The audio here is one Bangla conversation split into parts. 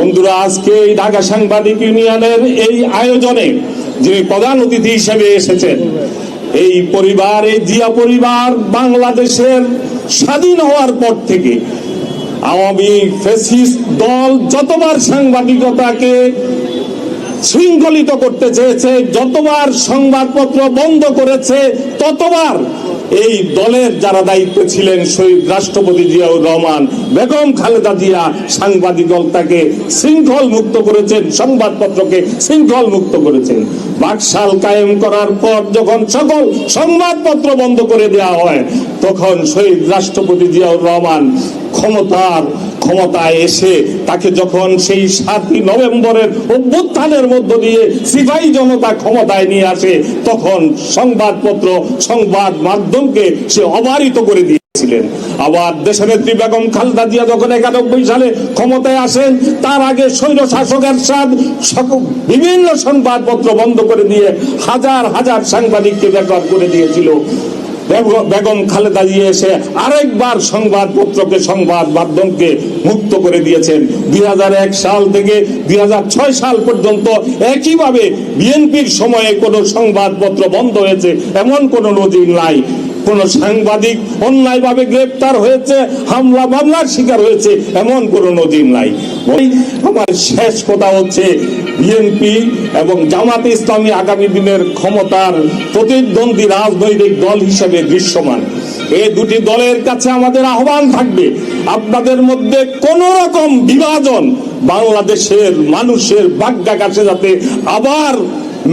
বন্ধুরা, আজকে এই ঢাকা সাংবাদিক ইউনিয়নের এই আয়োজনে যিনি প্রধান অতিথি হিসেবে এসেছেন, এই পরিবার, এই জিয়া পরিবার বাংলাদেশের স্বাধীন হওয়ার পর থেকে আওয়ামী ফেসিস্ট দল যতবার সাংবাদিকতাকে শৃঙ্খলিত করতে চেয়েছে, যতবার সংবাদপত্র বন্ধ করেছে, ততবার এই দলের যারা দায়িত্বে ছিলেন শহীদ রাষ্ট্রপতি জিয়াউর রহমান, বেগম খালেদা জিয়া সাংবাদিকতাকে শৃঙ্খল মুক্ত করেছেন, সংবাদপত্রকে শৃঙ্খল মুক্ত করেছেন। বাকশাল কায়েম করার পর যখন সকল সংবাদপত্র বন্ধ করে দেওয়া হয়, তখন শহীদ রাষ্ট্রপতি জিয়াউর রহমান ক্ষমতার ক্ষমতায় এসে তাকে যখন সেই সাতই নভেম্বরের অভ্যুত্থানের মধ্য দিয়ে সিপাহী জনতা ক্ষমতায় নিয়ে আসে, তখন সংবাদপত্র, সংবাদ মাধ্যমকে সে অবারিত করে দিয়েছিলেন। আবার দেশনেত্রী বেগম খালেদা জিয়া যখন একানব্বই সালে ক্ষমতায় আসেন, তার আগে স্বৈর শাসকের সাথ বিভিন্ন সংবাদপত্র বন্ধ করে দিয়ে হাজার হাজার সাংবাদিককে বেকার করে দিয়েছিল। বেগম খালেদা জিয়া এসে আরেকবার সংবাদপত্রকে, সংবাদ মাধ্যমকে মুক্ত করে দিয়েছেন। দুই হাজার এক সাল থেকে দুই হাজার ছয় সাল পর্যন্ত একইভাবে বিএনপির সময়ে কোনো সংবাদপত্র বন্ধ হয়েছে, এমন কোনো নজির নাই। কোন সাংবাদিক অন্যায়ভাবে গ্রেপ্তার হয়েছে, হামলা, মামলার শিকার হয়েছে, এমন কোন নজির নাই। আমার শেষ কথা হচ্ছে, বিএনপি এবং জামাত ইসলামী আগামী দিনের ক্ষমতার প্রতিদ্বন্দ্বী রাজনৈতিক দল হিসেবে দৃশ্যমান। এই দুটি দলের কাছে আমাদের আহ্বান থাকবে, আপনাদের মধ্যে কোন রকম বিভাজন বাংলাদেশের মানুষের ভাগ্যাকাশে যাতে আবার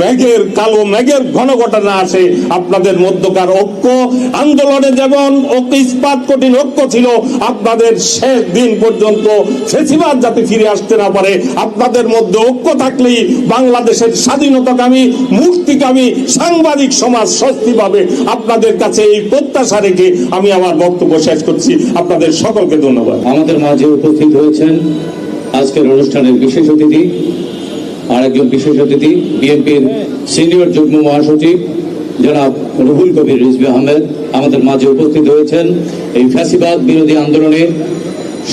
মেঘের কালো মেঘের ঘন ঘটনা আসে আপনাদের মধ্যকার ঐক্য, আন্দোলনে যেমন ইস্পাত কঠিন ঐক্য ছিল, আপনাদের শেষ দিন পর্যন্ত ফেসিবাদ যাতে ফিরে আসতে না পারে, আপনাদের মধ্যে ঐক্য থাকলেই বাংলাদেশের স্বাধীনতাকামী, মুক্তিকামী সাংবাদিক সমাজ স্বস্তি পাবে। আপনাদের কাছে এই প্রত্যাশা রেখে আমি আমার বক্তব্য শেষ করছি। আপনাদের সকলকে ধন্যবাদ। আমাদের মাঝে উপস্থিত হয়েছেন আজকের অনুষ্ঠানের বিশেষ অতিথি আর একজন বিশেষ অতিথি, বিএনপির সিনিয়র যুগ্ম মহাসচিব, জনাব রুহুল কবির রিজভি আহমেদ, আমাদের মাঝে উপস্থিত হয়েছেন এই ফ্যাসিবাদ বিরোধী আন্দোলনে,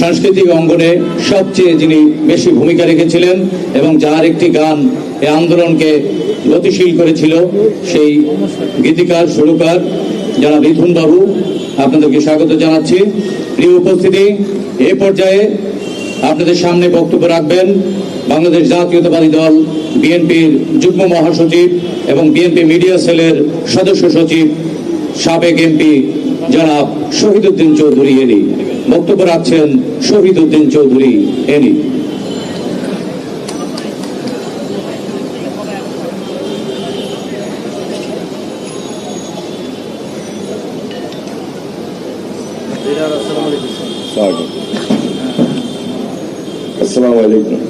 সাংস্কৃতিক অঙ্গনে সবচেয়ে যিনি বেশি ভূমিকা রেখেছিলেন এবং যার একটি গান এই আন্দোলনকে গতিশীল করেছিল, সেই গীতিকার, সুরকার যারা মিথুন বাবু। আপনাদেরকে স্বাগত জানাচ্ছি। প্রিয় উপস্থিতি, এ পর্যায়ে আপনাদের সামনে বক্তব্য রাখবেন বাংলাদেশ জাতীয়তাবাদী দল বিএনপির যুগ্ম মহাসচিব এবং বিএনপি মিডিয়া সেলের সদস্য সচিব সাবেক এমপি জনাব শহীদুদ্দিন চৌধুরী এনি। বক্তব্য রাখছেন শহীদুদ্দিন চৌধুরী এনি। আসসালামু আলাইকুম।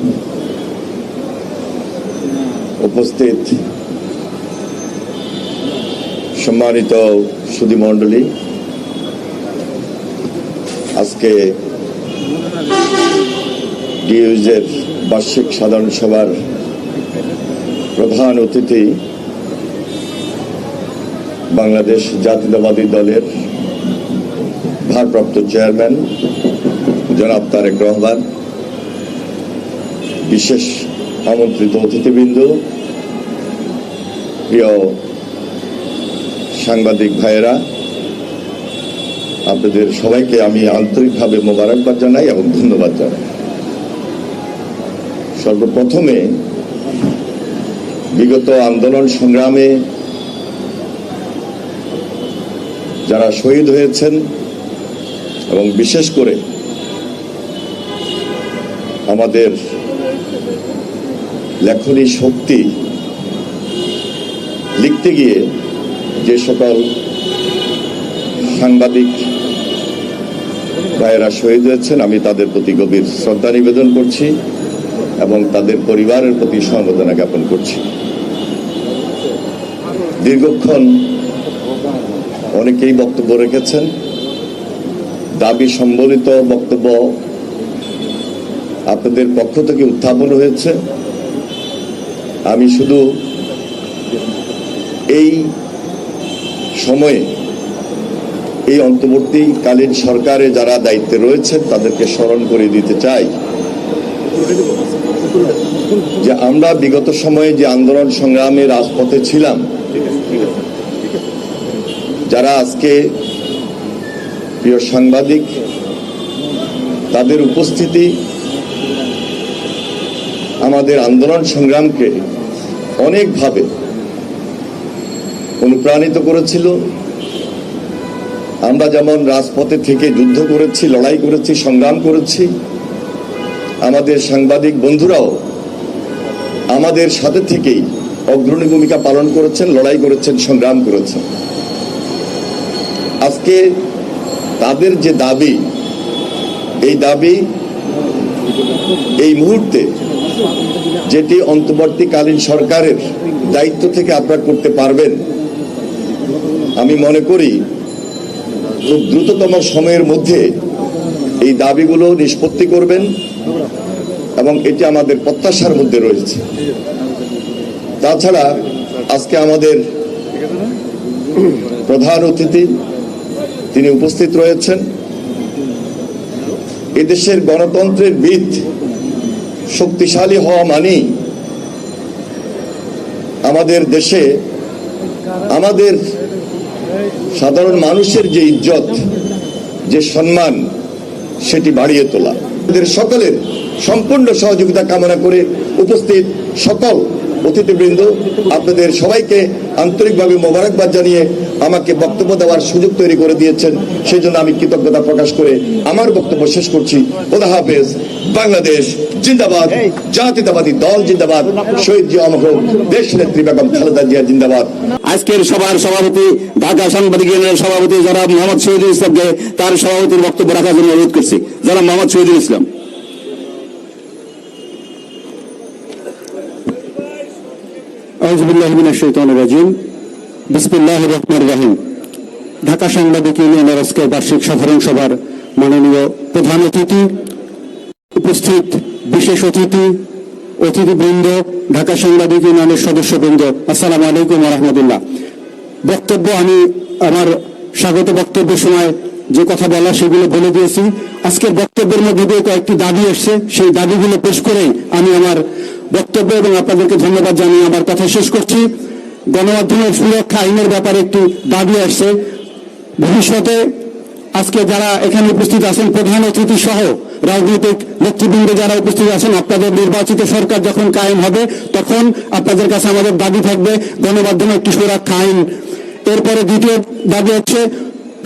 উপস্থিত সম্মানিত সুদী মণ্ডলী আজকে ডিউজের বার্ষিক সাধারণ সভার প্রধান অতিথি বাংলাদেশ জাতীয়তাবাদী দলের ভারপ্রাপ্ত চেয়ারম্যান জনাব তারেক রহমান, বিশেষ আমন্ত্রিত অতিথিবৃন্দ, প্রিয় সাংবাদিক ভাইয়েরা, আপনাদের সবাইকে আমি আন্তরিকভাবে মোবারকবাদ জানাই এবং ধন্যবাদ জানাই। সর্বপ্রথমে, বিগত আন্দোলন সংগ্রামে যারা শহীদ হয়েছেন এবং বিশেষ করে আমাদের লেখনী শক্তি লিখতে গিয়ে যে সকল সাংবাদিক ভাইয়েরা শহীদ হয়েছেন, আমি তাদের প্রতি গভীর শ্রদ্ধা নিবেদন করছি এবং তাদের পরিবারের প্রতি সমবেদনা জ্ঞাপন করছি। দীর্ঘক্ষণ অনেকেই বক্তব্য রেখেছেন। দাবি সম্বলিত বক্তব্য আপনাদের পক্ষ থেকে উত্থাপন হয়েছে। আমি শুধু এই সময়ে, এই অন্তর্বর্তীকালীন সরকারে যারা দায়িত্বে রয়েছেন, তাদেরকে স্মরণ করে দিতে চাই যে আমরা বিগত সময়ে যে আন্দোলন সংগ্রামে রাজপথে ছিলাম, যারা আজকে প্রিয় সাংবাদিক, তাদের উপস্থিতি আমাদের আন্দোলন সংগ্রামকে অনেকভাবে অনুপ্রাণিত করেছিল। আমরা যেমন রাজপথে থেকে যুদ্ধ করেছি, লড়াই করেছি, সংগ্রাম করেছি, আমাদের সাংবাদিক বন্ধুরাও আমাদের সাথে থেকেই অগ্রণী ভূমিকা পালন করেছেন, লড়াই করেছেন, সংগ্রাম করেছেন। আজকে তাদের যে দাবি, এই দাবি এই মুহূর্তে যেটি অন্তর্বর্তীকালীন সরকারের দায়িত্ব থেকে আপনারা করতে পারবেন। আমি মনে করি, খুব দ্রুততম সময়ের মধ্যে এই দাবিগুলো নিষ্পত্তি করবেন এবং এটি আমাদের প্রত্যাশার মধ্যে রয়েছে। তাছাড়া আজকে আমাদের প্রধান অতিথি, তিনি উপস্থিত রয়েছেন। এদেশের গণতন্ত্রের ভিত শক্তিশালী হওয়া মানেই আমাদের দেশে, আমাদের সাধারণ মানুষের যে ইজ্জত, যে সম্মান, সেটি বাড়িয়ে তোলা। আমাদের সকলের সম্পূর্ণ সহযোগিতা কামনা করে উপস্থিত সকল অতিথিবৃন্দ আপনাদের সবাইকে আন্তরিকভাবে মোবারকবাদ জানিয়ে আমাকে বক্তব্য দেওয়ার সুযোগ তৈরি করে দিয়েছেন। সেই জন্য আমি কৃতজ্ঞতা প্রকাশ করে আমার বক্তব্য শেষ করছি। খোদা হাফেজ। বাংলাদেশ জিন্দাবাদ। জাতীয়তাবাদী দল জিন্দাবাদ। শহীদ জিয়া মহরম দেশ নেত্রী বেগম খালেদা জিয়া জিন্দাবাদ। আজকের সভার সভাপতি ঢাকা সাংবাদিক ইউনিয়নের সভাপতি যারা মোহাম্মদ শহীদুল ইসলামকে তার সভাপতির বক্তব্য রাখার জন্য অনুরোধ করছি। যারা মোহাম্মদ শহীদুল ইসলাম। ঢাকা সাংবাদিক আজকের বার্ষিক সাধারণ সভার মাননীয় প্রধান অতিথি, উপস্থিত বিশেষ অতিথি, অতিথিবৃন্দ, ঢাকা সাংবাদিক ইউনিয়নের সদস্যবৃন্দ, আসসালামু আলাইকুম রহমতুল্লাহ। বক্তব্য আমি, আমার স্বাগত বক্তব্যের সময় যে কথা বলা সেগুলো বলে দিয়েছি। আজকের বক্তব্যের মধ্যে দিয়ে কয়েকটি দাবি এসছে। সেই দাবিগুলো পেশ করেই আমি আমার বক্তব্য এবং আপনাদেরকে ধন্যবাদ জানিয়ে আমার কথা শেষ করছি। গণমাধ্যমের সুরক্ষা আইনের ব্যাপারে একটি দাবি আসছে। ভবিষ্যতে আজকে যারা এখানে উপস্থিত আছেন, প্রধান অতিথি সহ রাজনৈতিক নেতৃবৃন্দ যারা উপস্থিত আছেন, আপনাদের নির্বাচিত সরকার যখন কায়েম হবে, তখন আপনাদের কাছে আমাদের দাবি থাকবে গণমাধ্যমে একটি সুরক্ষা আইন। এরপরে দ্বিতীয় দাবি হচ্ছে,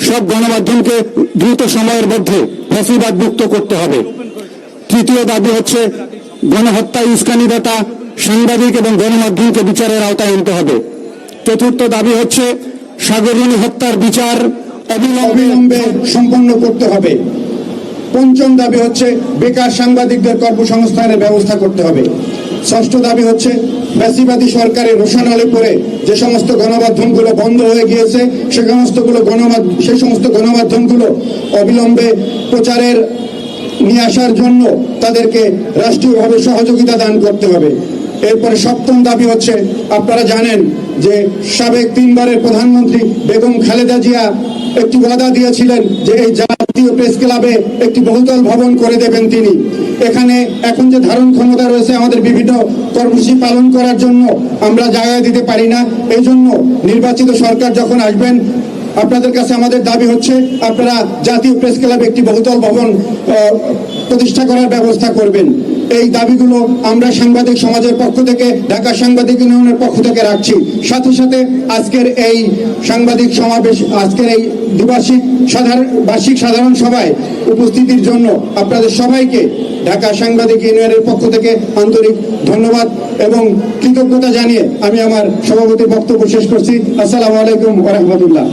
সব গণমাধ্যমকে দ্রুত সময়ের মধ্যে ফ্যাসিবাদ মুক্ত করতে হবে। তৃতীয় দাবি হচ্ছে গণহত্যা ইস্কানিদাতা সাংবাদিক এবং গণমাধ্যমকে বিচারের আওতায় আনতে হবে। চতুর্থ দাবি হচ্ছে সাগরণী হত্যার বিচার অবিলম্বে সম্পন্ন করতে হবে। পঞ্চম দাবি হচ্ছে, বেকার সাংবাদিকদের কর্মসংস্থানের ব্যবস্থা করতে হবে। ষষ্ঠ দাবি হচ্ছে, ফ্যাসিবাদী সরকারের রোশানলে পড়ে যে সমস্ত গণমাধ্যমগুলো বন্ধ হয়ে গিয়েছে, সে সমস্তগুলো গণমাধ্যম সেই সমস্ত গণমাধ্যমগুলো অবিলম্বে প্রচারের নিয়ে আসার জন্য তাদেরকে রাষ্ট্রীয়ভাবে সহযোগিতা দান করতে হবে। এরপরে সপ্তম দাবি হচ্ছে, আপনারা জানেন যে সাবেক তিনবারের প্রধানমন্ত্রী বেগম খালেদা জিয়া একটি ওয়াদা দিয়েছিলেন যে এই জাতীয় প্রেস ক্লাবে একটি বহুতল ভবন করে দেবেন তিনি। এখানে এখন যে ধারণ ক্ষমতা রয়েছে আমাদের বিভিন্ন কর্মসূচি পালন করার জন্য আমরা জায়গা দিতে পারি না। এই জন্য নির্বাচিত সরকার যখন আসবেন আপনাদের কাছে আমাদের দাবি হচ্ছে, আপনারা জাতীয় প্রেস ক্লাবে একটি বহুতল ভবন প্রতিষ্ঠা করার ব্যবস্থা করবেন। এই দাবিগুলো আমরা সাংবাদিক সমাজের পক্ষ থেকে, ঢাকা সাংবাদিক ইউনিয়নের পক্ষ থেকে রাখছি। সাথে সাথে আজকের এই সাংবাদিক সমাবেশ, আজকের এই দ্বিবার্ষিক সাধারণ বার্ষিক সাধারণ সভায় উপস্থিতির জন্য আপনাদের সবাইকে ঢাকা সাংবাদিক ইউনিয়নের পক্ষ থেকে আন্তরিক ধন্যবাদ এবং কৃতজ্ঞতা জানিয়ে আমি আমার সভাপতির বক্তব্য শেষ করছি। আসসালামু আলাইকুম রহমতুল্লাহ।